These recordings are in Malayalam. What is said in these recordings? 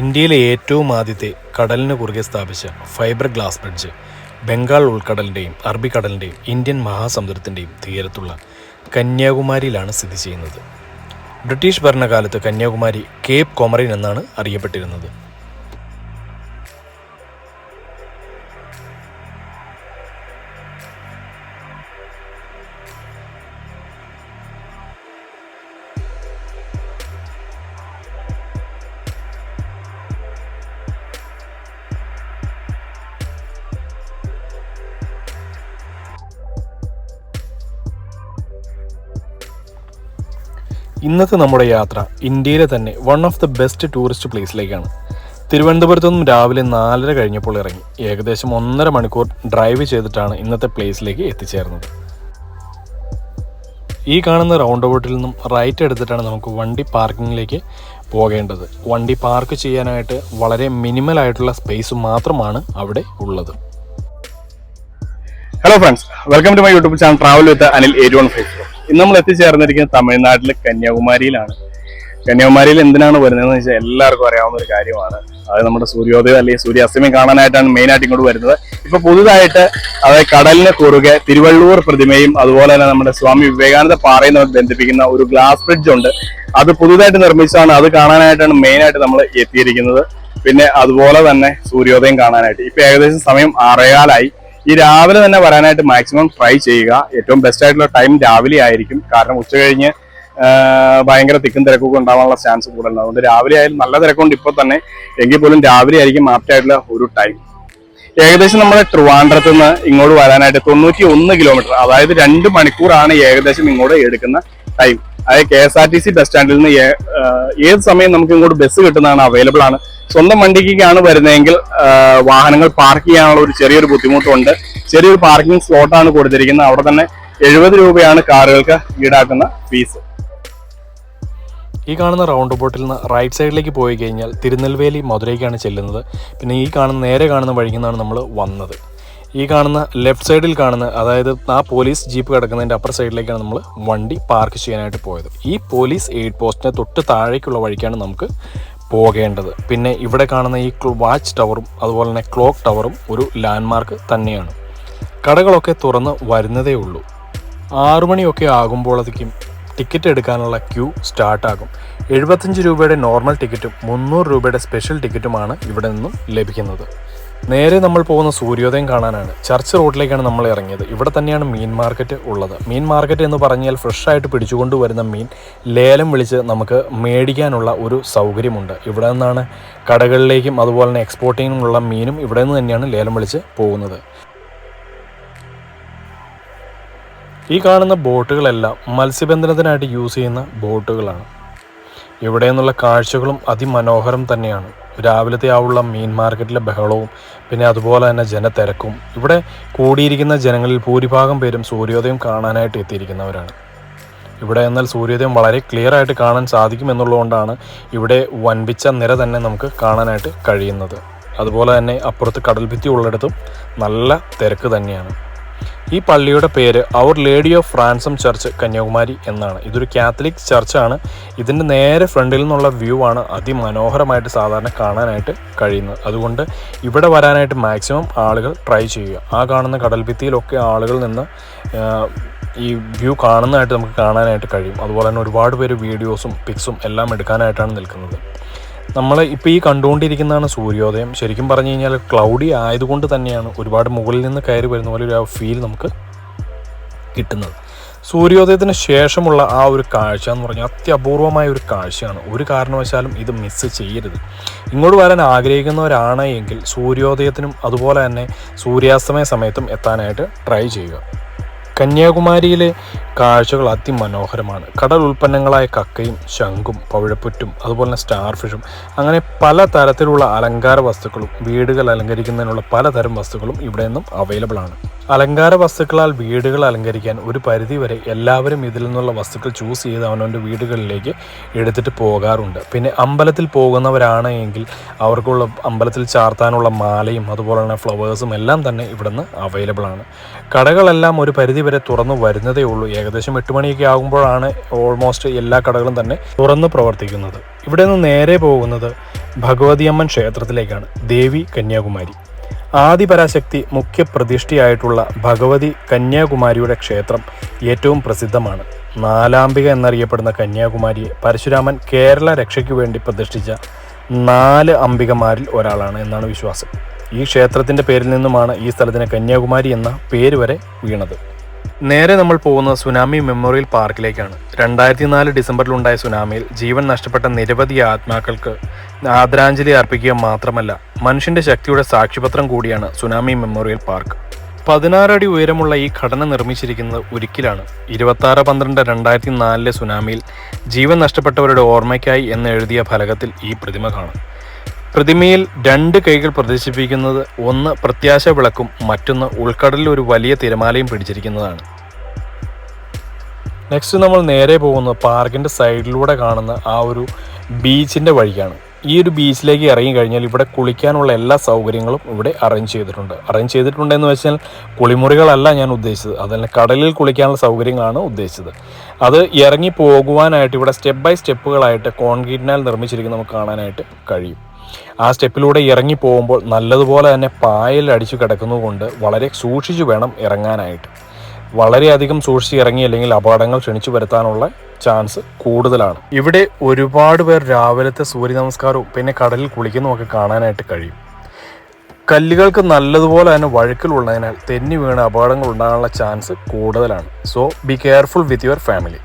ഇന്ത്യയിലെ ഏറ്റവും ആദ്യത്തെ കടലിന് കുറുകെ സ്ഥാപിച്ച ഫൈബർ ഗ്ലാസ് ബ്രിഡ്ജ് ബംഗാൾ ഉൾക്കടലിന്റെയും അറബിക്കടലിന്റെയും ഇന്ത്യൻ മഹാസമുദ്രത്തിന്റെയും തീരത്തുള്ള കന്യാകുമാരിയിലാണ് സ്ഥിതി ചെയ്യുന്നത്. ബ്രിട്ടീഷ് ഭരണകാലത്ത് കന്യാകുമാരി കേപ്പ് കൊമറിൻ എന്നാണ് അറിയപ്പെട്ടിരുന്നത്. ഇന്നത്തെ നമ്മുടെ യാത്ര ഇന്ത്യയിലെ തന്നെ one of the best tourist പ്ലേസിലേക്കാണ് തിരുവനന്തപുരത്തു നിന്നും രാവിലെ നാലര കഴിഞ്ഞപ്പോൾ ഇറങ്ങി. ഏകദേശം ഒന്നര മണിക്കൂർ ഡ്രൈവ് ചെയ്തിട്ടാണ് ഇന്നത്തെ പ്ലേസിലേക്ക് എത്തിച്ചേർന്നത്. ഈ കാണുന്ന റൗണ്ട് ബോട്ടിൽ നിന്നും റൈറ്റ് എടുത്തിട്ടാണ് നമുക്ക് വണ്ടി പാർക്കിങ്ങിലേക്ക് പോകേണ്ടത്. വണ്ടി പാർക്ക് ചെയ്യാനായിട്ട് വളരെ മിനിമൽ ആയിട്ടുള്ള സ്പേസ് മാത്രമാണ് അവിടെ ഉള്ളത്. Hello friends welcome to my YouTube channel travel with Anil eight one five ഇന്ന് നമ്മൾ എത്തിച്ചേർന്നിരിക്കുന്നത് തമിഴ്നാട്ടിലെ കന്യാകുമാരിയിലാണ്. കന്യാകുമാരിയിൽ എന്തിനാണ് വരുന്നതെന്ന് വെച്ചാൽ എല്ലാവർക്കും അറിയാവുന്ന ഒരു കാര്യമാണ്. അത് നമ്മുടെ സൂര്യോദയം അല്ലെങ്കിൽ സൂര്യാസ്തമയം കാണാനായിട്ടാണ് മെയിൻ ആയിട്ട് ഇങ്ങോട്ട് വരുന്നത്. ഇപ്പൊ പുതുതായിട്ട് അതായത് കടലിന് കുറുകെ തിരുവള്ളൂർ പ്രതിമയും അതുപോലെ തന്നെ നമ്മുടെ സ്വാമി വിവേകാനന്ദ പാറയും ബന്ധിപ്പിക്കുന്ന ഒരു ഗ്ലാസ് ബ്രിഡ്ജ് ഉണ്ട്. അത് പുതുതായിട്ട് നിർമ്മിച്ചതാണ്. അത് കാണാനായിട്ടാണ് മെയിൻ ആയിട്ട് നമ്മൾ എത്തിയിരിക്കുന്നത്. പിന്നെ അതുപോലെ തന്നെ സൂര്യോദയം കാണാനായിട്ട്. ഇപ്പൊ ഏകദേശം സമയം ആറേകാലായി. ഈ രാവിലെ തന്നെ വരാനായിട്ട് മാക്സിമം ട്രൈ ചെയ്യുക. ഏറ്റവും ബെസ്റ്റ് ആയിട്ടുള്ള ടൈം രാവിലെ ആയിരിക്കും. കാരണം ഉച്ച കഴിഞ്ഞ് ഭയങ്കര തിക്കും തിരക്കൊക്കെ ഉണ്ടാവാനുള്ള ചാൻസ് കൂടുതലാണ്. അതുകൊണ്ട് രാവിലെ ആയാലും നല്ല തിരക്കുണ്ട് ഇപ്പോൾ തന്നെ. എങ്കിൽ പോലും രാവിലെ ആയിരിക്കും ആപ്റ്റ് ആയിട്ടുള്ള ഒരു ടൈം ഏകദേശം നമ്മുടെ ട്രിവാൻഡ്രത്ത് നിന്ന് ഇങ്ങോട്ട് വരാനായിട്ട് തൊണ്ണൂറ്റി ഒന്ന് കിലോമീറ്റർ അതായത് രണ്ട് മണിക്കൂറാണ് ഏകദേശം ഇങ്ങോട്ട് എടുക്കുന്ന ടൈം അതായത് K S R T C bus സ്റ്റാൻഡിൽ നിന്ന് ഏത് സമയം നമുക്ക് ഇങ്ങോട്ട് ബസ് കിട്ടുന്നതാണ് അവൈലബിൾ ആണ്. സ്വന്തം വണ്ടിക്കാണ് വരുന്നതെങ്കിൽ വാഹനങ്ങൾ പാർക്ക് ചെയ്യാനുള്ള ഒരു ചെറിയൊരു ബുദ്ധിമുട്ടുണ്ട്. ചെറിയൊരു പാർക്കിംഗ് സ്ലോട്ടാണ് കൊടുത്തിരിക്കുന്നത്. അവിടെ തന്നെ എഴുപത് രൂപയാണ് കാറുകൾക്ക് ഈടാക്കുന്ന ഫീസ് ഈ കാണുന്ന റൗണ്ട് ബോട്ടിൽ നിന്ന് റൈറ്റ് സൈഡിലേക്ക് പോയി കഴിഞ്ഞാൽ തിരുനെൽവേലി മധുരയ്ക്കാണ് ചെല്ലുന്നത്. പിന്നെ ഈ കാണുന്ന നേരെ കാണുന്ന വഴിയിൽ നമ്മൾ വന്നത്. ഈ കാണുന്ന ലെഫ്റ്റ് സൈഡിൽ കാണുന്ന അതായത് ആ പോലീസ് ജീപ്പ് കിടക്കുന്നതിന്റെ അപ്പർ സൈഡിലേക്കാണ് നമ്മൾ വണ്ടി പാർക്ക് ചെയ്യാനായിട്ട് പോയത്. ഈ പോലീസ് എയ്ഡ് പോസ്റ്റിന് തൊട്ട് താഴേക്കുള്ള വഴിക്കാണ് നമുക്ക് പോകേണ്ടത്. പിന്നെ ഇവിടെ കാണുന്ന ഈ വാച്ച് ടവറും അതുപോലെ തന്നെ ക്ലോക്ക് ടവറും ഒരു ലാൻഡ്മാർക്ക് തന്നെയാണ്. കടകളൊക്കെ തുറന്ന് വരുന്നതേ ഉള്ളൂ. ആറുമണിയൊക്കെ ആകുമ്പോഴത്തേക്കും ടിക്കറ്റ് എടുക്കാനുള്ള ക്യൂ സ്റ്റാർട്ടാകും. എഴുപത്തഞ്ച് രൂപയുടെ നോർമൽ ടിക്കറ്റും മുന്നൂറ് രൂപയുടെ സ്പെഷ്യൽ ടിക്കറ്റുമാണ് ഇവിടെ നിന്നും ലഭിക്കുന്നത്. നേരെ നമ്മൾ പോകുന്ന സൂര്യോദയം കാണാനാണ്. ചർച്ച് റോഡിലേക്കാണ് നമ്മൾ ഇറങ്ങിയത്. ഇവിടെ തന്നെയാണ് മീൻ മാർക്കറ്റ് ഉള്ളത്. മീൻ മാർക്കറ്റ് എന്ന് പറഞ്ഞാൽ ഫ്രഷായിട്ട് പിടിച്ചുകൊണ്ട് വരുന്ന മീൻ ലേലം വിളിച്ച് നമുക്ക് മേടിക്കാനുള്ള ഒരു സൗകര്യമുണ്ട്. ഇവിടെ നിന്നാണ് കടകളിലേക്കും അതുപോലെ തന്നെ എക്സ്പോർട്ടിങ്ങിനുള്ള മീനും ഇവിടെ നിന്ന് തന്നെയാണ് ലേലം വിളിച്ച് പോകുന്നത്. ഈ കാണുന്ന ബോട്ടുകളെല്ലാം മത്സ്യബന്ധനത്തിനായിട്ട് യൂസ് ചെയ്യുന്ന ബോട്ടുകളാണ്. ഇവിടെ നിന്നുള്ള കാഴ്ചകളും അതിമനോഹരം തന്നെയാണ്. രാവിലത്തെ ആവുള്ള മീൻ മാർക്കറ്റിലെ ബഹളവും പിന്നെ അതുപോലെ തന്നെ ജനത്തിരക്കും. ഇവിടെ കൂടിയിരിക്കുന്ന ജനങ്ങളിൽ ഭൂരിഭാഗം പേരും സൂര്യോദയം കാണാനായിട്ട് എത്തിയിരിക്കുന്നവരാണ്. ഇവിടെ എന്നാൽ സൂര്യോദയം വളരെ ക്ലിയർ ആയിട്ട് കാണാൻ സാധിക്കും എന്നുള്ളതുകൊണ്ടാണ് ഇവിടെ വൻപിച്ച നിര തന്നെ നമുക്ക് കാണാനായിട്ട് കഴിയുന്നത്. അതുപോലെ തന്നെ അപ്പുറത്ത് കടൽഭിത്തി ഉള്ളിടത്തും നല്ല തിരക്ക് തന്നെയാണ്. ഈ പള്ളിയുടെ പേര് Our Lady of Ransom Church Kanyakumari എന്നാണ്. ഇതൊരു കാത്തലിക് ചർച്ചാണ് ഇതിന്റെ നേരെ ഫ്രണ്ടിൽ നിന്നുള്ള വ്യൂ ആണ് അതിമനോഹരമായിട്ട് സാധാരണ കാണാനായിട്ട് കഴിയുന്നത്. അതുകൊണ്ട് ഇവിടെ വരാനായിട്ട് മാക്സിമം ആളുകൾ ട്രൈ ചെയ്യുക. ആ കാണുന്ന കടൽഭിത്തിയിലൊക്കെ ആളുകൾ നിന്ന് ഈ വ്യൂ കാണുന്നതായിട്ട് നമുക്ക് കാണാനായിട്ട് കഴിയും. അതുപോലെ തന്നെ ഒരുപാട് പേര് വീഡിയോസും പിക്സും എല്ലാം എടുക്കാനായിട്ടാണ് നിൽക്കുന്നത്. നമ്മൾ ഇപ്പോൾ ഈ കണ്ടുകൊണ്ടിരിക്കുന്നതാണ് സൂര്യോദയം. ശരിക്കും പറഞ്ഞു കഴിഞ്ഞാൽ ക്ലൗഡി ആയതുകൊണ്ട് തന്നെയാണ് ഒരുപാട് മുകളിൽ നിന്ന് കയറി വരുന്ന പോലെ ഒരു ഫീൽ നമുക്ക് കിട്ടുന്നത്. സൂര്യോദയത്തിന് ശേഷമുള്ള ആ ഒരു കാഴ്ച എന്ന് പറഞ്ഞാൽ അത്യപൂർവമായ ഒരു കാഴ്ചയാണ്. ഒരു കാരണവശാലും ഇത് മിസ്സ് ചെയ്യരുത്. ഇങ്ങോട്ട് വരാൻ ആഗ്രഹിക്കുന്നവരാണ് എങ്കിൽ സൂര്യോദയത്തിനും അതുപോലെ തന്നെ സൂര്യാസ്തമയ സമയത്തും എത്താനായിട്ട് ട്രൈ ചെയ്യുക. കന്യാകുമാരിയിലെ കാഴ്ചകൾ അതിമനോഹരമാണ്. കടൽ ഉൽപ്പന്നങ്ങളായ കക്കയും ശംഖും പവിഴപ്പുറ്റും അതുപോലെ തന്നെ സ്റ്റാർ ഫിഷും അങ്ങനെ പല തരത്തിലുള്ള അലങ്കാര വസ്തുക്കളും വീടുകൾ അലങ്കരിക്കുന്നതിനുള്ള പലതരം വസ്തുക്കളും ഇവിടെ നിന്നും അവൈലബിൾ ആണ്. അലങ്കാര വസ്തുക്കളാൽ വീടുകൾ അലങ്കരിക്കാൻ ഒരു പരിധി വരെ എല്ലാവരും ഇതിൽ നിന്നുള്ള വസ്തുക്കൾ ചൂസ് ചെയ്ത് അവനവന്റെ വീടുകളിലേക്ക് എടുത്തിട്ട് പോകാറുണ്ട്. പിന്നെ അമ്പലത്തിൽ പോകുന്നവരാണ് എങ്കിൽ അവർക്കുള്ള അമ്പലത്തിൽ ചാർത്താനുള്ള മാലയും അതുപോലെ തന്നെ ഫ്ലവേഴ്സും എല്ലാം തന്നെ ഇവിടെ നിന്ന് അവൈലബിൾ ആണ്. കടകളെല്ലാം ഒരു പരിധി വരെ തുറന്നു വരുന്നതേ ഉള്ളൂ. ഏകദേശം എട്ട് മണിയൊക്കെ ആകുമ്പോഴാണ് ഓൾമോസ്റ്റ് എല്ലാ കടകളും തന്നെ തുറന്ന് പ്രവർത്തിക്കുന്നത്. ഇവിടെ നിന്ന് നേരെ പോകുന്നത് ഭഗവതിയമ്മൻ ക്ഷേത്രത്തിലേക്കാണ്. ദേവി കന്യാകുമാരി. ആദിപരാശക്തി മുഖ്യ പ്രതിഷ്ഠയായിട്ടുള്ള ഭഗവതി കന്യാകുമാരിയുടെ ക്ഷേത്രം ഏറ്റവും പ്രസിദ്ധമാണ്. നാലാംബിക എന്നറിയപ്പെടുന്ന കന്യാകുമാരിയെ പരശുരാമൻ കേരള രക്ഷയ്ക്ക് വേണ്ടി പ്രതിഷ്ഠിച്ച നാല് അംബികമാരിൽ ഒരാളാണ് എന്നാണ് വിശ്വാസം. ഈ ക്ഷേത്രത്തിന്റെ പേരിൽ നിന്നുമാണ് ഈ സ്ഥലത്തിന് കന്യാകുമാരി എന്ന പേര് വരെ വീണത്. നേരെ നമ്മൾ പോകുന്നത് സുനാമി മെമ്മോറിയൽ പാർക്കിലേക്കാണ്. രണ്ടായിരത്തി നാല് ഡിസംബറിലുണ്ടായ സുനാമിയിൽ ജീവൻ നഷ്ടപ്പെട്ട നിരവധി ആത്മാക്കൾക്ക് ആദരാഞ്ജലി അർപ്പിക്കുക മാത്രമല്ല മനുഷ്യന്റെ ശക്തിയുടെ സാക്ഷിപത്രം കൂടിയാണ് സുനാമി മെമ്മോറിയൽ പാർക്ക്. പതിനാറടി ഉയരമുള്ള ഈ ഘടന നിർമ്മിച്ചിരിക്കുന്നത് ഉരുക്കിലാണ് ഇരുപത്തി ആറ് പന്ത്രണ്ട് രണ്ടായിരത്തി നാലിലെ സുനാമിയിൽ ജീവൻ നഷ്ടപ്പെട്ടവരുടെ ഓർമ്മയ്ക്കായി എന്ന് എഴുതിയ ഫലകത്തിൽ ഈ പ്രതിമ കാണും. പ്രതിമയിൽ രണ്ട് കൈകൾ പ്രദർശിപ്പിക്കുന്നത് ഒന്ന് പ്രത്യാശ വിളക്കും മറ്റൊന്ന് ഉൾക്കടലിൽ ഒരു വലിയ തിരമാലയും പിടിച്ചിരിക്കുന്നതാണ്. നെക്സ്റ്റ് നമ്മൾ നേരെ പോകുന്നത് പാർക്കിന്റെ സൈഡിലൂടെ കാണുന്ന ആ ഒരു ബീച്ചിന്റെ വഴിയാണ്. ഈ ഒരു ബീച്ചിലേക്ക് ഇറങ്ങി കഴിഞ്ഞാൽ ഇവിടെ കുളിക്കാനുള്ള എല്ലാ സൗകര്യങ്ങളും ഇവിടെ അറേഞ്ച് ചെയ്തിട്ടുണ്ട്. അറേഞ്ച് ചെയ്തിട്ടുണ്ടെന്ന് വെച്ചാൽ കുളിമുറികളല്ല ഞാൻ ഉദ്ദേശിച്ചത്. അതല്ല കടലിൽ കുളിക്കാനുള്ള സൗകര്യങ്ങളാണ് ഉദ്ദേശിച്ചത്. അത് ഇറങ്ങി പോകുവാനായിട്ട് ഇവിടെ സ്റ്റെപ്പ് ബൈ സ്റ്റെപ്പുകളായിട്ട് കോൺക്രീറ്റിനാൽ നിർമ്മിച്ചിരിക്കുന്നത് നമുക്ക് കാണാനായിട്ട് കഴിയും. ആ സ്റ്റെപ്പിലൂടെ ഇറങ്ങി പോകുമ്പോൾ നല്ലതുപോലെ തന്നെ പായൽ അടിച്ചു കിടക്കുന്നതുകൊണ്ട് വളരെ സൂക്ഷിച്ചു വേണം ഇറങ്ങാനായിട്ട്. വളരെയധികം സൂക്ഷിച്ച് ഇറങ്ങി അല്ലെങ്കിൽ അപകടങ്ങൾ ക്ഷണിച്ചു വരുത്താനുള്ള ചാൻസ് കൂടുതലാണ്. ഇവിടെ ഒരുപാട് പേർ രാവിലത്തെ സൂര്യ നമസ്കാരവും പിന്നെ കടലിൽ കുളിക്കുന്നതുമൊക്കെ കാണാനായിട്ട് കഴിയും. കല്ലുകൾക്ക് നല്ലതുപോലെ തന്നെ വഴുക്കിലുള്ളതിനാൽ തെന്നി വീണ് അപകടങ്ങൾ ഉണ്ടാകാനുള്ള ചാൻസ് കൂടുതലാണ്. So be careful with your family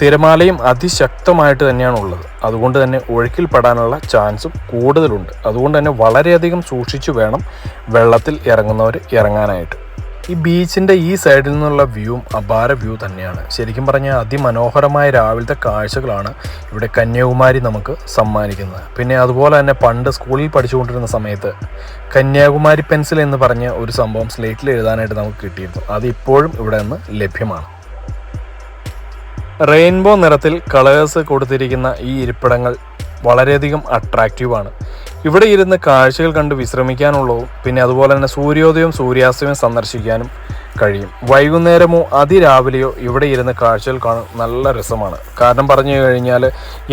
തിരമാലയും അതിശക്തമായിട്ട് തന്നെയാണ് ഉള്ളത്. അതുകൊണ്ട് തന്നെ ഒഴുക്കിൽ പെടാനുള്ള ചാൻസും കൂടുതലുണ്ട്. അതുകൊണ്ട് തന്നെ വളരെയധികം സൂക്ഷിച്ചു വേണം വെള്ളത്തിൽ ഇറങ്ങുന്നവർ ഇറങ്ങാനായിട്ട്. ഈ ബീച്ചിന്റെ ഈ സൈഡിൽ നിന്നുള്ള വ്യൂവും അപാര വ്യൂ തന്നെയാണ്. ശരിക്കും പറഞ്ഞാൽ അതിമനോഹരമായ രാവിലത്തെ കാഴ്ചകളാണ് ഇവിടെ കന്യാകുമാരി നമുക്ക് സമ്മാനിക്കുന്നത്. പിന്നെ അതുപോലെ തന്നെ പണ്ട് സ്കൂളിൽ പഠിച്ചുകൊണ്ടിരുന്ന സമയത്ത് കന്യാകുമാരി പെൻസിൽ എന്ന് പറഞ്ഞ ഒരു സംഭവം സ്ലേറ്റിൽ എഴുതാനായിട്ട് നമുക്ക് കിട്ടിയിരുന്നു. അത് ഇപ്പോഴും ഇവിടെ നിന്ന് ലഭ്യമാണ്. റെയിൻബോ നിറത്തിൽ കളേഴ്സ് കൊടുത്തിരിക്കുന്ന ഈ ഇരിപ്പിടങ്ങൾ വളരെയധികം അട്രാക്റ്റീവാണ് ഇവിടെ ഇരുന്ന് കാഴ്ചകൾ കണ്ട് വിശ്രമിക്കാനുള്ളതും പിന്നെ അതുപോലെ തന്നെ സൂര്യോദയവും സൂര്യാസ്തമയം സന്ദർശിക്കാനും കഴിയും. വൈകുന്നേരമോ അതിരാവിലെയോ ഇവിടെ ഇരുന്ന് കാഴ്ചകൾ കാണാൻ നല്ല രസമാണ്. കാരണം പറഞ്ഞു കഴിഞ്ഞാൽ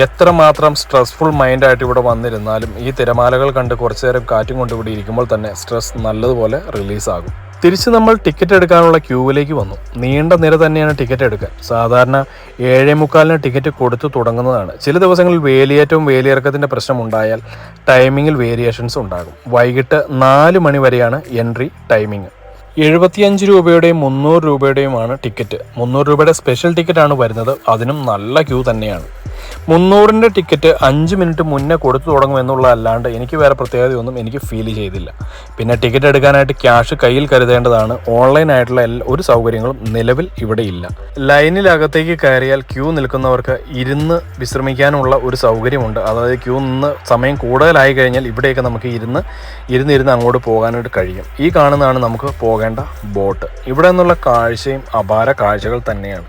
എത്രമാത്രം സ്ട്രെസ്ഫുൾ മൈൻഡായിട്ട് ഇവിടെ വന്നിരുന്നാലും ഈ തിരമാലകൾ കണ്ട് കുറച്ചു നേരം കാറ്റും കൊണ്ട് ഇവിടെ ഇരിക്കുമ്പോൾ തന്നെ സ്ട്രെസ് നല്ലതുപോലെ റിലീസാകും തിരിച്ച് നമ്മൾ ടിക്കറ്റ് എടുക്കാനുള്ള ക്യൂവിലേക്ക് വന്നു. നീണ്ട നിര തന്നെയാണ് ടിക്കറ്റ് എടുക്കാൻ. സാധാരണ ഏഴേ മുക്കാലിന് ടിക്കറ്റ് കൊടുത്തു തുടങ്ങുന്നതാണ്. ചില ദിവസങ്ങളിൽ വേലിയേറ്റവും വേലിയിറക്കത്തിന്റെ പ്രശ്നം ഉണ്ടായാൽ ടൈമിങ്ങിൽ വേരിയേഷൻസ് ഉണ്ടാകും. വൈകിട്ട് നാല് മണി വരെയാണ് എൻട്രി ടൈമിംഗ് എഴുപത്തിയഞ്ച് രൂപയുടെയും മുന്നൂറ് രൂപയുടെയുമാണ് ടിക്കറ്റ് മുന്നൂറ് രൂപയുടെ സ്പെഷ്യൽ ടിക്കറ്റാണ് വരുന്നത്. അതിനും നല്ല ക്യൂ തന്നെയാണ്. മുന്നൂറിന്റെ ടിക്കറ്റ് അഞ്ച് മിനിറ്റ് മുന്നേ കൊടുത്തു തുടങ്ങും എന്നുള്ളതല്ലാണ്ട് എനിക്ക് വേറെ പ്രത്യേകതയൊന്നും എനിക്ക് ഫീൽ ചെയ്തില്ല. പിന്നെ ടിക്കറ്റ് എടുക്കാനായിട്ട് ക്യാഷ് കയ്യിൽ കരുതേണ്ടതാണ്. എല്ലാ ഒരു സൗകര്യങ്ങളും നിലവിൽ ഇവിടെ ഇല്ല. ലൈനിലകത്തേക്ക് കയറിയാൽ ക്യൂ നിൽക്കുന്നവർക്ക് ഇരുന്ന് വിശ്രമിക്കാനുള്ള ഒരു സൗകര്യമുണ്ട്. അതായത് ക്യൂ നിന്ന് സമയം കൂടുതലായി കഴിഞ്ഞാൽ ഇവിടെയൊക്കെ നമുക്ക് ഇരുന്ന് ഇരുന്നിരുന്ന് അങ്ങോട്ട് പോകാനായിട്ട് കഴിയും. ഈ കാണുന്നതാണ് നമുക്ക് പോകേണ്ട ബോട്ട്. ഇവിടെ നിന്നുള്ള കാഴ്ചയും അപാര കാഴ്ചകൾ തന്നെയാണ്.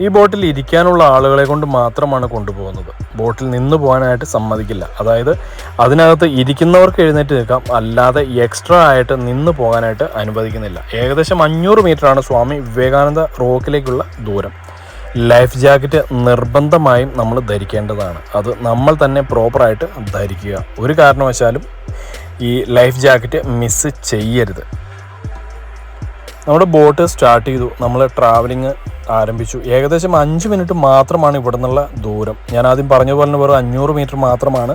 ഈ ബോട്ടിൽ ഇരിക്കാനുള്ള ആളുകളെ കൊണ്ട് മാത്രമാണ് കൊണ്ടുപോകുന്നത്. ബോട്ടിൽ നിന്ന് പോകാനായിട്ട് സമ്മതിക്കില്ല. അതായത് അതിനകത്ത് ഇരിക്കുന്നവർക്ക് എഴുന്നേറ്റ് നിൽക്കാം. അല്ലാതെ എക്സ്ട്രാ ആയിട്ട് നിന്ന് പോകാനായിട്ട് അനുവദിക്കുന്നില്ല. ഏകദേശം അഞ്ഞൂറ് മീറ്ററാണ് സ്വാമി വിവേകാനന്ദ റോക്കിലേക്കുള്ള ദൂരം. ലൈഫ് ജാക്കറ്റ് നിർബന്ധമായും നമ്മൾ ധരിക്കേണ്ടതാണ്. അത് നമ്മൾ തന്നെ പ്രോപ്പറായിട്ട് ധരിക്കുക. ഒരു കാരണവശാലും ഈ ലൈഫ് ജാക്കറ്റ് മിസ് ചെയ്യരുത്. നമ്മുടെ ബോട്ട് സ്റ്റാർട്ട് ചെയ്തു. നമ്മൾ ട്രാവലിംഗ് ആരംഭിച്ചു. ഏകദേശം അഞ്ച് മിനിറ്റ് മാത്രമാണ് ഇവിടെ നിന്നുള്ള ദൂരം. ഞാൻ ആദ്യം പറഞ്ഞ പോലെ തന്നെ വെറും അഞ്ഞൂറ് മീറ്റർ മാത്രമാണ്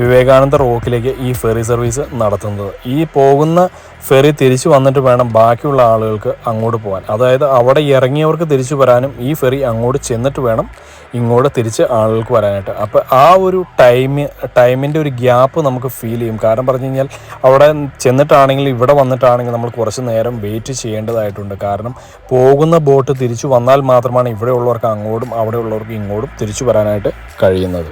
വിവേകാനന്ദ റോക്കിലേക്ക് ഈ ഫെറി സർവീസ് നടത്തുന്നത്. ഈ പോകുന്ന ഫെറി തിരിച്ചു വന്നിട്ട് വേണം ബാക്കിയുള്ള ആളുകൾക്ക് അങ്ങോട്ട് പോകാൻ. അതായത് അവിടെ ഇറങ്ങിയവർക്ക് തിരിച്ചു വരാനും ഈ ഫെറി അങ്ങോട്ട് ചെന്നിട്ട് വേണം ഇങ്ങോട്ട് തിരിച്ച് ആളുകൾക്ക് വരാനായിട്ട്. അപ്പോൾ ആ ഒരു ടൈം ടൈമിന്റെ ഒരു ഗ്യാപ്പ് നമുക്ക് ഫീൽ ചെയ്യും. കാരണം പറഞ്ഞു കഴിഞ്ഞാൽ അവിടെ ചെന്നിട്ടാണെങ്കിൽ ഇവിടെ വന്നിട്ടാണെങ്കിൽ നമ്മൾ കുറച്ച് നേരം വെയിറ്റ് ചെയ്യേണ്ടതായിട്ടുണ്ട്. കാരണം പോകുന്ന ബോട്ട് തിരിച്ചു വന്നാൽ മാത്രമാണ് ഇവിടെ ഉള്ളവർക്ക് അങ്ങോട്ടും അവിടെ ഉള്ളവർക്ക് ഇങ്ങോട്ടും തിരിച്ചു വരാനായിട്ട് കഴിയുന്നത്.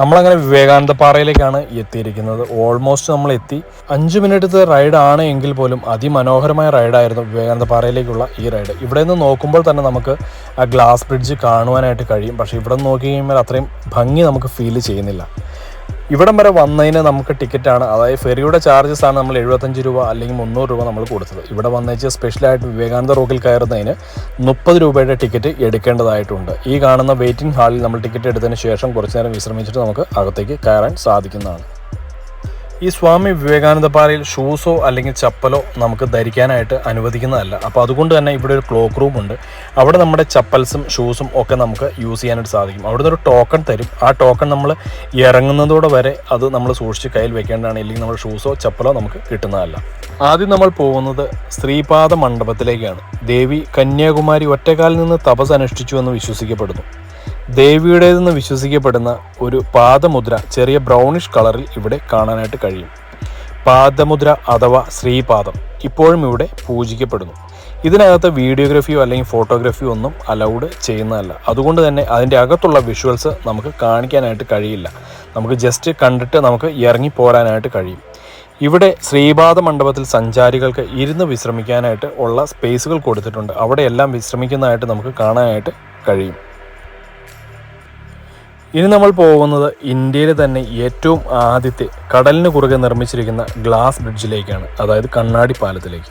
നമ്മളങ്ങനെ വിവേകാനന്ദ പാറയിലേക്കാണ് എത്തിയിരിക്കുന്നത്. ഓൾമോസ്റ്റ് നമ്മൾ എത്തി അഞ്ച് മിനിറ്റത്തെ റൈഡ് ആണ് എങ്കിൽ പോലും അതിമനോഹരമായ റൈഡായിരുന്നു വിവേകാനന്ദ പാറയിലേക്കുള്ള ഈ റൈഡ് ഇവിടെ നിന്ന് നോക്കുമ്പോൾ തന്നെ നമുക്ക് ആ ഗ്ലാസ് ബ്രിഡ്ജ് കാണുവാനായിട്ട് കഴിയും. പക്ഷേ ഇവിടെ നിന്ന് നോക്കി കഴിയുമ്പോൾ അത്രയും ഭംഗി നമുക്ക് ഫീൽ ചെയ്യുന്നില്ല. ഇവിടം വരെ വന്നതിന് നമുക്ക് ടിക്കറ്റാണ് അതായത് ഫെറിയുടെ ചാർജസ് ആണ് നമ്മൾ എഴുപത്തഞ്ച് രൂപ അല്ലെങ്കിൽ മുന്നൂറ് രൂപ നമ്മൾ കൊടുത്തത്. ഇവിടെ വന്നേച്ച് സ്പെഷ്യലായിട്ട് വിവേകാനന്ദ റോക്കിൽ കയറുന്നതിന് മുപ്പത് രൂപയുടെ ടിക്കറ്റ് എടുക്കേണ്ടതായിട്ടുണ്ട്. ഈ കാണുന്ന വെയിറ്റിംഗ് ഹാളിൽ നമ്മൾ ടിക്കറ്റ് എടുത്തതിന് ശേഷം കുറച്ച് നേരം വിശ്രമിച്ചിട്ട് നമുക്ക് അകത്തേക്ക് കയറാൻ സാധിക്കുന്നതാണ്. ഈ സ്വാമി വിവേകാനന്ദ പാറയിൽ ഷൂസോ അല്ലെങ്കിൽ ചപ്പലോ നമുക്ക് ധരിക്കാനായിട്ട് അനുവദിക്കുന്നതല്ല. അപ്പോൾ അതുകൊണ്ട് തന്നെ ഇവിടെ ഒരു ക്ലോക്ക് റൂം ഉണ്ട്. അവിടെ നമ്മുടെ ചപ്പൽസും ഷൂസും ഒക്കെ നമുക്ക് യൂസ് ചെയ്യാനായിട്ട് സാധിക്കും. അവിടുന്ന് ഒരു ടോക്കൺ തരും. ആ ടോക്കൺ നമ്മൾ ഇറങ്ങുന്നതോടെ വരെ അത് നമ്മൾ സൂക്ഷിച്ച് കയ്യിൽ വെക്കേണ്ടതാണ്. ഇല്ലെങ്കിൽ നമ്മുടെ ഷൂസോ ചപ്പലോ നമുക്ക് കിട്ടുന്നതല്ല. ആദ്യം നമ്മൾ പോകുന്നത് ശ്രീപാദ മണ്ഡപത്തിലേക്കാണ്. ദേവി കന്യാകുമാരി ഒറ്റക്കാലിൽ നിന്ന് തപസ് അനുഷ്ഠിച്ചു എന്ന് വിശ്വസിക്കപ്പെടുന്നു. ദേവിയുടേതെന്ന് വിശ്വസിക്കപ്പെടുന്ന ഒരു പാദമുദ്ര ചെറിയ ബ്രൗണിഷ് കളറിൽ ഇവിടെ കാണാനായിട്ട് കഴിയും. പാദമുദ്ര അഥവാ ശ്രീപാദം ഇപ്പോഴും ഇവിടെ പൂജിക്കപ്പെടുന്നു. ഇതിനകത്ത് വീഡിയോഗ്രഫിയോ അല്ലെങ്കിൽ ഫോട്ടോഗ്രാഫിയോ ഒന്നും അലൗഡ് ചെയ്യുന്നതല്ല. അതുകൊണ്ട് തന്നെ അതിന്റെ അകത്തുള്ള വിഷ്വൽസ് നമുക്ക് കാണിക്കാനായിട്ട് കഴിയില്ല. നമുക്ക് ജസ്റ്റ് കണ്ടിട്ട് നമുക്ക് ഇറങ്ങി പോരാനായിട്ട് കഴിയും. ഇവിടെ ശ്രീപാദ മണ്ഡപത്തിൽ സഞ്ചാരികൾക്ക് ഇരുന്ന് വിശ്രമിക്കാനായിട്ട് ഉള്ള സ്പേസുകൾ കൊടുത്തിട്ടുണ്ട്. അവിടെയെല്ലാം വിശ്രമിക്കുന്നതായിട്ട് നമുക്ക് കാണാനായിട്ട് കഴിയും. ഇനി നമ്മൾ പോകുന്നത് ഇന്ത്യയിലെ തന്നെ ഏറ്റവും ആദ്യത്തെ കടലിന് കുറുകെ നിർമ്മിച്ചിരിക്കുന്ന ഗ്ലാസ് ബ്രിഡ്ജിലേക്കാണ് അതായത് കണ്ണാടി പാലത്തിലേക്ക്.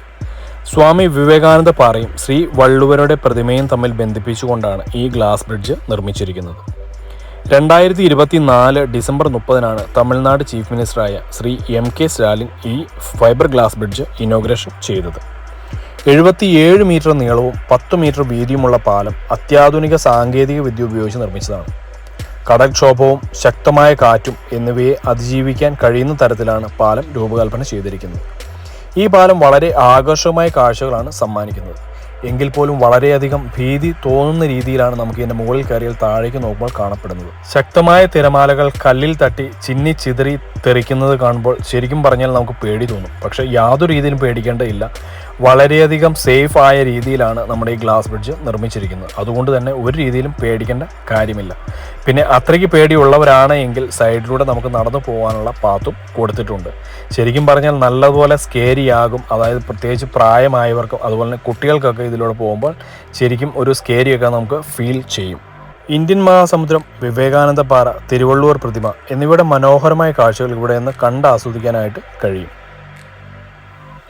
സ്വാമി വിവേകാനന്ദ പാറയും ശ്രീ വള്ളുവരുടെ പ്രതിമയും തമ്മിൽ ബന്ധിപ്പിച്ചുകൊണ്ടാണ് ഈ ഗ്ലാസ് ബ്രിഡ്ജ് നിർമ്മിച്ചിരിക്കുന്നത്. രണ്ടായിരത്തി ഇരുപത്തി നാല് ഡിസംബർ മുപ്പതിനാണ് തമിഴ്നാട് ചീഫ് മിനിസ്റ്ററായ ശ്രീ എം കെ സ്റ്റാലിൻ ഈ ഫൈബർ ഗ്ലാസ് ബ്രിഡ്ജ് ഇനോഗ്രേഷൻ ചെയ്തത്. എഴുപത്തിയേഴ് മീറ്റർ നീളവും പത്ത് മീറ്റർ വീതിയുമുള്ള പാലം അത്യാധുനിക സാങ്കേതിക വിദ്യ ഉപയോഗിച്ച് നിർമ്മിച്ചതാണ്. കടൽക്ഷോഭവും ശക്തമായ കാറ്റും എന്നിവയെ അതിജീവിക്കാൻ കഴിയുന്ന തരത്തിലാണ് പാലം രൂപകൽപ്പന ചെയ്തിരിക്കുന്നത്. ഈ പാലം വളരെ ആകർഷകമായ കാഴ്ചകളാണ് സമ്മാനിക്കുന്നത്. എങ്കിൽ പോലും വളരെയധികം ഭീതി തോന്നുന്ന രീതിയിലാണ് നമുക്ക് ഇതിന്റെ മുകളിൽ കയറിയാൽ താഴേക്ക് നോക്കുമ്പോൾ കാണപ്പെടുന്നത്. ശക്തമായ തിരമാലകൾ കല്ലിൽ തട്ടി ചിന്നി ചിതറി തെറിക്കുന്നത് കാണുമ്പോൾ ശരിക്കും പറഞ്ഞാൽ നമുക്ക് പേടി തോന്നും. പക്ഷേ യാതൊരു രീതിയിലും പേടിക്കേണ്ടതില്ല. വളരെയധികം സേഫ് ആയ രീതിയിലാണ് നമ്മുടെ ഈ ഗ്ലാസ് ബ്രിഡ്ജ് നിർമ്മിച്ചിരിക്കുന്നത്. അതുകൊണ്ട് തന്നെ ഒരു രീതിയിലും പേടിക്കേണ്ട കാര്യമില്ല. പിന്നെ അത്രയ്ക്ക് പേടിയുള്ളവരാണ് എങ്കിൽ സൈഡിലൂടെ നമുക്ക് നടന്നു പോകാനുള്ള പാത്തും കൊടുത്തിട്ടുണ്ട്. ശരിക്കും പറഞ്ഞാൽ നല്ലതുപോലെ സ്കേരി ആകും. അതായത് പ്രത്യേകിച്ച് പ്രായമായവർക്കും അതുപോലെ തന്നെ കുട്ടികൾക്കൊക്കെ ഇതിലൂടെ പോകുമ്പോൾ ശരിക്കും ഒരു സ്കേരിയൊക്കെ നമുക്ക് ഫീൽ ചെയ്യും. ഇന്ത്യൻ മഹാസമുദ്രം വിവേകാനന്ദ പാറ തിരുവള്ളൂർ പ്രതിമ എന്നിവയുടെ മനോഹരമായ കാഴ്ചകൾ ഇവിടെ നിന്ന് കണ്ട് ആസ്വദിക്കാനായിട്ട് കഴിയും.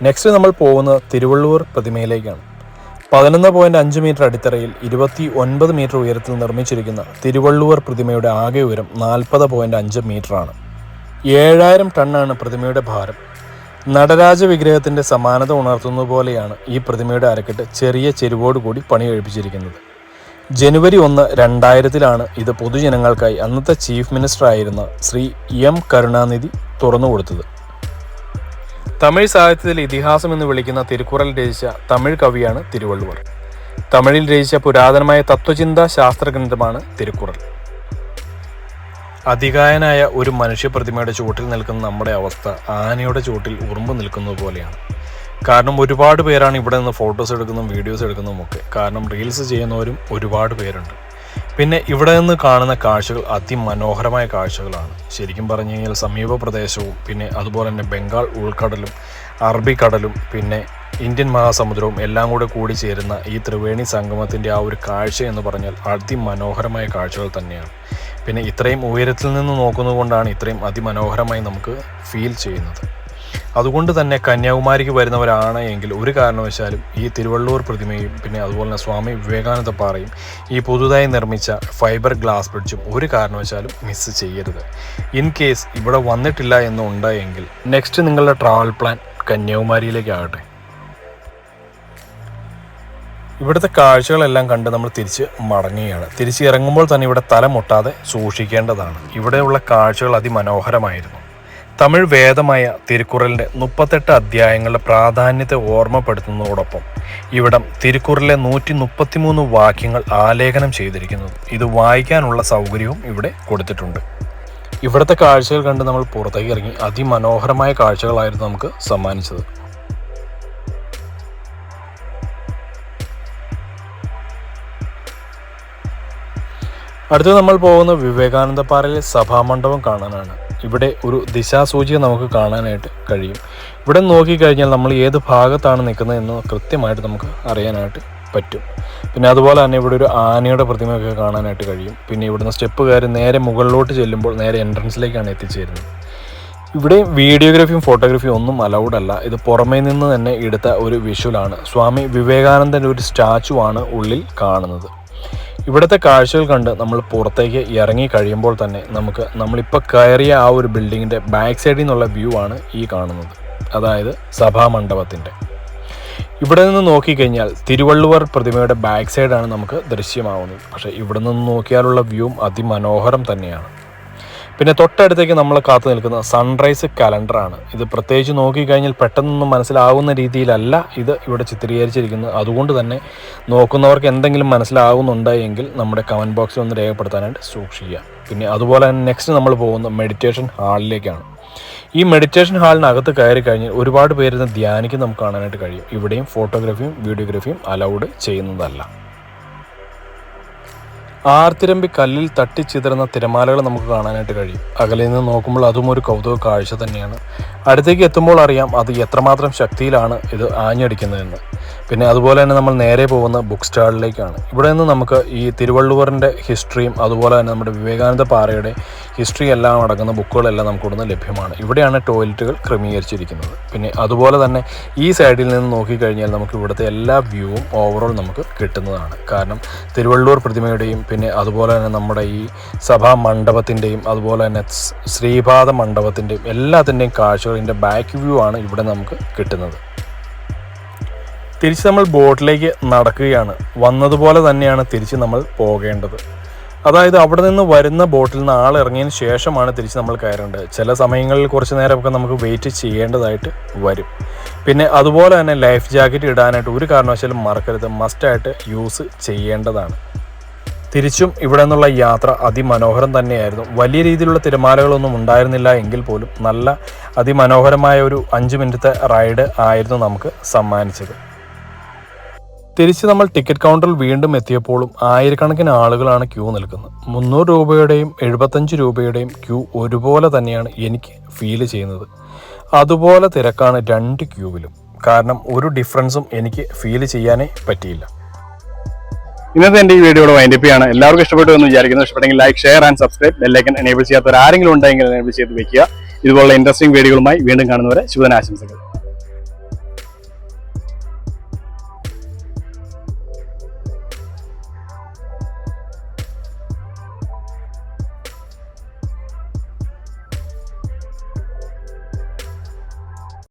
നെക്സ്റ്റ് നമ്മൾ പോകുന്നത് തിരുവള്ളൂർ പ്രതിമയിലേക്കാണ്. പതിനൊന്ന് പോയിന്റ് അഞ്ച് മീറ്റർ അടിത്തറയിൽ ഇരുപത്തി ഒൻപത് മീറ്റർ ഉയരത്തിൽ നിർമ്മിച്ചിരിക്കുന്ന തിരുവള്ളുവർ പ്രതിമയുടെ ആകെ ഉയരം നാൽപ്പത് പോയിന്റ് അഞ്ച് മീറ്ററാണ് ഏഴായിരം ടണ്ണാണ് പ്രതിമയുടെ ഭാരം. നടരാജ വിഗ്രഹത്തിന്റെ സമാനത ഉണർത്തുന്ന പോലെയാണ് ഈ പ്രതിമയുടെ അരക്കെട്ട് ചെറിയ ചെരുവോട് കൂടി പണി കഴിപ്പിച്ചിരിക്കുന്നത് ജനുവരി ഒന്ന് രണ്ടായിരത്തിലാണ് ഇത് പൊതുജനങ്ങൾക്കായി അന്നത്തെ ചീഫ് മിനിസ്റ്റർ ആയിരുന്ന ശ്രീ എം കരുണാനിധി തുറന്നു കൊടുത്തത്. തമിഴ് സാഹിത്യത്തിൽ ഇതിഹാസം എന്ന് വിളിക്കുന്ന തിരുക്കുറൽ രചിച്ച തമിഴ് കവിയാണ് തിരുവള്ളുവർ. തമിഴിൽ രചിച്ച പുരാതനമായ തത്വചിന്ത ശാസ്ത്രഗ്രന്ഥമാണ് തിരുക്കുറൽ. അതികായനായ ഒരു മനുഷ്യ പ്രതിമയുടെ ചുവട്ടിൽ നിൽക്കുന്ന നമ്മുടെ അവസ്ഥ ആനയുടെ ചുവട്ടിൽ ഉറുമ്പ് നിൽക്കുന്നത് പോലെയാണ്. കാരണം ഒരുപാട് പേരാണ് ഇവിടെ നിന്ന് ഫോട്ടോസ് എടുക്കുന്നതും വീഡിയോസ് എടുക്കുന്നതും ഒക്കെ. കാരണം റീൽസ് ചെയ്യുന്നവരും ഒരുപാട് പേരുണ്ട്. പിന്നെ ഇവിടെ നിന്ന് കാണുന്ന കാഴ്ചകൾ അതിമനോഹരമായ കാഴ്ചകളാണ്. ശരിക്കും പറഞ്ഞു കഴിഞ്ഞാൽ സമീപ പ്രദേശവും പിന്നെ അതുപോലെ തന്നെ ബംഗാൾ ഉൾക്കടലും അറബിക്കടലും പിന്നെ ഇന്ത്യൻ മഹാസമുദ്രവും എല്ലാം കൂടെ കൂടി ചേരുന്ന ഈ ത്രിവേണി സംഗമത്തിന്റെ ആ ഒരു കാഴ്ച എന്ന് പറഞ്ഞാൽ അതിമനോഹരമായ കാഴ്ചകൾ തന്നെയാണ്. പിന്നെ ഇത്രയും ഉയരത്തിൽ നിന്ന് നോക്കുന്നത് കൊണ്ടാണ് ഇത്രയും അതിമനോഹരമായി നമുക്ക് ഫീൽ ചെയ്യുന്നത്. അതുകൊണ്ട് തന്നെ കന്യാകുമാരിക്ക് വരുന്നവരാണ് എങ്കിൽ ഒരു കാരണവശാലും ഈ തിരുവള്ളൂർ പ്രതിമയും പിന്നെ അതുപോലെ തന്നെ സ്വാമി വിവേകാനന്ദ പാറയും ഈ പുതുതായി നിർമ്മിച്ച ഫൈബർ ഗ്ലാസ് ബ്രിഡ്ജും ഒരു കാരണവശാലും മിസ് ചെയ്യരുത്. ഇൻ കേസ് ഇവിടെ വന്നിട്ടില്ല എന്നുണ്ടെങ്കിൽ നെക്സ്റ്റ് നിങ്ങളുടെ ട്രാവൽ പ്ലാൻ കന്യാകുമാരിയിലേക്കാകട്ടെ ഇവിടുത്തെ കാഴ്ചകളെല്ലാം കണ്ട് നമ്മൾ തിരിച്ച് മടങ്ങുകയാണ്. തിരിച്ച് ഇറങ്ങുമ്പോൾ തന്നെ ഇവിടെ തല മുട്ടാതെ സൂക്ഷിക്കേണ്ടതാണ്. ഇവിടെയുള്ള കാഴ്ചകൾ അതിമനോഹരമായിരുന്നു. തമിഴ് വേദമായ തിരുക്കുറലിന്റെ മുപ്പത്തെട്ട് അധ്യായങ്ങളുടെ പ്രാധാന്യത്തെ ഓർമ്മപ്പെടുത്തുന്നതോടൊപ്പം ഇവിടം തിരുക്കുറലിലെ നൂറ്റി മുപ്പത്തിമൂന്ന് വാക്യങ്ങൾ ആലേഖനം ചെയ്തിരിക്കുന്നു ഇത് വായിക്കാനുള്ള സൗകര്യവും ഇവിടെ കൊടുത്തിട്ടുണ്ട്. ഇവിടുത്തെ കാഴ്ചകൾ കണ്ട് നമ്മൾ പുറത്തേക്ക് ഇറങ്ങി അതിമനോഹരമായ കാഴ്ചകളായിരുന്നു നമുക്ക് സമ്മാനിച്ചത്. അടുത്ത് നമ്മൾ പോകുന്ന വിവേകാനന്ദ പാറയിലെ സഭാമണ്ഡപം കാണാനാണ്. ഇവിടെ ഒരു ദിശാസൂചിക നമുക്ക് കാണാനായിട്ട് കഴിയും. ഇവിടെ നോക്കിക്കഴിഞ്ഞാൽ നമ്മൾ ഏത് ഭാഗത്താണ് നിൽക്കുന്നത് എന്ന് കൃത്യമായിട്ട് നമുക്ക് അറിയാനായിട്ട് പറ്റും. പിന്നെ അതുപോലെ തന്നെ ഇവിടെ ഒരു ആനയുടെ പ്രതിമയൊക്കെ കാണാനായിട്ട് കഴിയും. പിന്നെ ഇവിടുന്ന് സ്റ്റെപ്പ് കയറി നേരെ മുകളിലോട്ട് ചെല്ലുമ്പോൾ നേരെ എൻട്രൻസിലേക്കാണ് എത്തിച്ചേരുന്നത്. ഇവിടെ വീഡിയോഗ്രാഫിയും ഫോട്ടോഗ്രാഫിയും ഒന്നും അലൗഡ് അല്ല. ഇത് പുറമേ നിന്ന് തന്നെ എടുത്ത ഒരു വിഷ്വലാണ്. സ്വാമി വിവേകാനന്ദന്റെ ഒരു സ്റ്റാച്ചു ആണ് ഉള്ളിൽ കാണുന്നത്. ഇവിടുത്തെ കാഴ്ചകൾ കണ്ട് നമ്മൾ പുറത്തേക്ക് ഇറങ്ങി കഴിയുമ്പോൾ തന്നെ നമുക്ക് നമ്മളിപ്പോൾ കയറിയ ആ ഒരു ബിൽഡിങ്ങിന്റെ ബാക്ക് സൈഡിൽ നിന്നുള്ള വ്യൂ ആണ് ഈ കാണുന്നത്. അതായത് സഭാമണ്ഡപത്തിന്റെ ഇവിടെ നിന്ന് നോക്കിക്കഴിഞ്ഞാൽ തിരുവള്ളുവർ പ്രതിമയുടെ ബാക്ക് സൈഡാണ് നമുക്ക് ദൃശ്യമാവുന്നത്. പക്ഷേ ഇവിടെ നിന്ന് നോക്കിയാലുള്ള വ്യൂവും അതിമനോഹരം തന്നെയാണ്. പിന്നെ തൊട്ടടുത്തേക്ക് നമ്മൾ കാത്തു നിൽക്കുന്ന സൺറൈസ് കലണ്ടറാണ് ഇത് പ്രത്യേകിച്ച് നോക്കിക്കഴിഞ്ഞാൽ പെട്ടെന്നൊന്നും മനസ്സിലാവുന്ന രീതിയിലല്ല ഇത് ഇവിടെ ചിത്രീകരിച്ചിരിക്കുന്നത്. അതുകൊണ്ട് തന്നെ നോക്കുന്നവർക്ക് എന്തെങ്കിലും മനസ്സിലാവുന്നുണ്ട് എങ്കിൽ നമ്മുടെ കമന്റ് ബോക്സിൽ ഒന്ന് രേഖപ്പെടുത്താനായിട്ട് സൂക്ഷിക്കുക. പിന്നെ അതുപോലെ തന്നെ നെക്സ്റ്റ് നമ്മൾ പോകുന്ന മെഡിറ്റേഷൻ ഹാളിലേക്കാണ് ഈ മെഡിറ്റേഷൻ ഹാളിനകത്ത് കയറി കഴിഞ്ഞാൽ ഒരുപാട് പേരിന്ന് ധ്യാനിക്കും നമുക്ക് കാണാനായിട്ട് കഴിയും. ഇവിടെയും ഫോട്ടോഗ്രാഫിയും വീഡിയോഗ്രാഫിയും അലൗഡ് ചെയ്യുന്നതല്ല. ആർത്തിരമ്പി കല്ലിൽ തട്ടിച്ചിതറുന്ന തിരമാലകൾ നമുക്ക് കാണാനായിട്ട് കഴിയും. അകലെ നിന്ന് നോക്കുമ്പോൾ അതും ഒരു കൗതുക കാഴ്ച തന്നെയാണ്. അടുത്തേക്ക് എത്തുമ്പോൾ അറിയാം അത് എത്രമാത്രം ശക്തിയിലാണ് ഇത് ആഞ്ഞടിക്കുന്നതെന്ന്. പിന്നെ അതുപോലെ തന്നെ നമ്മൾ നേരെ പോകുന്ന ബുക്ക് സ്റ്റാളിലേക്കാണ് ഇവിടെ നിന്ന് നമുക്ക് ഈ തിരുവള്ളുവറിന്റെ ഹിസ്റ്ററിയും അതുപോലെ തന്നെ നമ്മുടെ വിവേകാനന്ദ പാറയുടെ ഹിസ്റ്ററി എല്ലാം അടങ്ങുന്ന ബുക്കുകളെല്ലാം നമുക്ക് ഇവിടുന്ന് ലഭ്യമാണ്. ഇവിടെയാണ് ടോയ്ലറ്റുകൾ ക്രമീകരിച്ചിരിക്കുന്നത്. പിന്നെ അതുപോലെ തന്നെ ഈ സൈഡിൽ നിന്ന് നോക്കിക്കഴിഞ്ഞാൽ നമുക്ക് ഇവിടുത്തെ എല്ലാ വ്യൂവും ഓവറോൾ നമുക്ക് കിട്ടുന്നതാണ്. കാരണം തിരുവള്ളൂർ പ്രതിമയുടെയും പിന്നെ അതുപോലെ തന്നെ നമ്മുടെ ഈ സഭാ മണ്ഡപത്തിന്റെയും അതുപോലെ തന്നെ ശ്രീപാദ മണ്ഡപത്തിന്റെയും എല്ലാത്തിന്റെയും കാഴ്ചകളിന്റെ ബാക്ക് വ്യൂ ആണ് ഇവിടെ നമുക്ക് കിട്ടുന്നത്. തിരിച്ച് നമ്മൾ ബോട്ടിലേക്ക് നടക്കുകയാണ്. വന്നതുപോലെ തന്നെയാണ് തിരിച്ച് നമ്മൾ പോകേണ്ടത്. അതായത് അവിടെ നിന്ന് വരുന്ന ബോട്ടിൽ നിന്ന് ആൾ ഇറങ്ങിയതിന് ശേഷമാണ് തിരിച്ച് നമ്മൾ കയറേണ്ടത്. ചില സമയങ്ങളിൽ കുറച്ച് നേരമൊക്കെ നമുക്ക് വെയിറ്റ് ചെയ്യേണ്ടതായിട്ട് വരും. പിന്നെ അതുപോലെ തന്നെ ലൈഫ് ജാക്കറ്റ് ഇടാനായിട്ട് ഒരു കാരണവശാലും മറക്കരുത്. മസ്റ്റായിട്ട് യൂസ് ചെയ്യേണ്ടതാണ്. തിരിച്ചും ഇവിടെ നിന്നുള്ള യാത്ര അതിമനോഹരം തന്നെയായിരുന്നു. വലിയ രീതിയിലുള്ള തിരമാലകളൊന്നും ഉണ്ടായിരുന്നില്ല എങ്കിൽ പോലും നല്ല അതിമനോഹരമായ ഒരു അഞ്ച് മിനിറ്റത്തെ റൈഡ് ആയിരുന്നു നമുക്ക് സമ്മാനിച്ചത്. തിരിച്ച് നമ്മൾ ടിക്കറ്റ് കൗണ്ടറിൽ വീണ്ടും എത്തിയപ്പോഴും ആയിരക്കണക്കിന് ആളുകളാണ് ക്യൂ നിൽക്കുന്നത്. മുന്നൂറ് രൂപയുടെയും എഴുപത്തഞ്ച് രൂപയുടെയും ക്യൂ ഒരുപോലെ തന്നെയാണ് എനിക്ക് ഫീൽ ചെയ്യുന്നത്. അതുപോലെ തിരക്കാണ് രണ്ട് ക്യൂവിലും കാരണം ഒരു ഡിഫറൻസും എനിക്ക് ഫീൽ ചെയ്യാനേ പറ്റിയില്ല. ഇന്നത്തെ എന്റെ ഈ വീഡിയോയുടെ വൈൻഡപ്പ് ആണ് എല്ലാവർക്കും ഇഷ്ടപ്പെട്ടു എന്ന് വിചാരിക്കുന്നു. ഇഷ്ടപ്പെട്ടെങ്കിൽ like share and subscribe bell icon enable ചെയ്യാത്തവർ ആരെങ്കിലും ഉണ്ടെങ്കിൽ എനേബിൾ ചെയ്ത് വെക്കുക. ഇതുപോലുള്ള ഇൻട്രസ്റ്റിംഗ് വീഡിയോകളുമായി വീണ്ടും കാണുന്നവരെ ശുഭനാശംസകൾ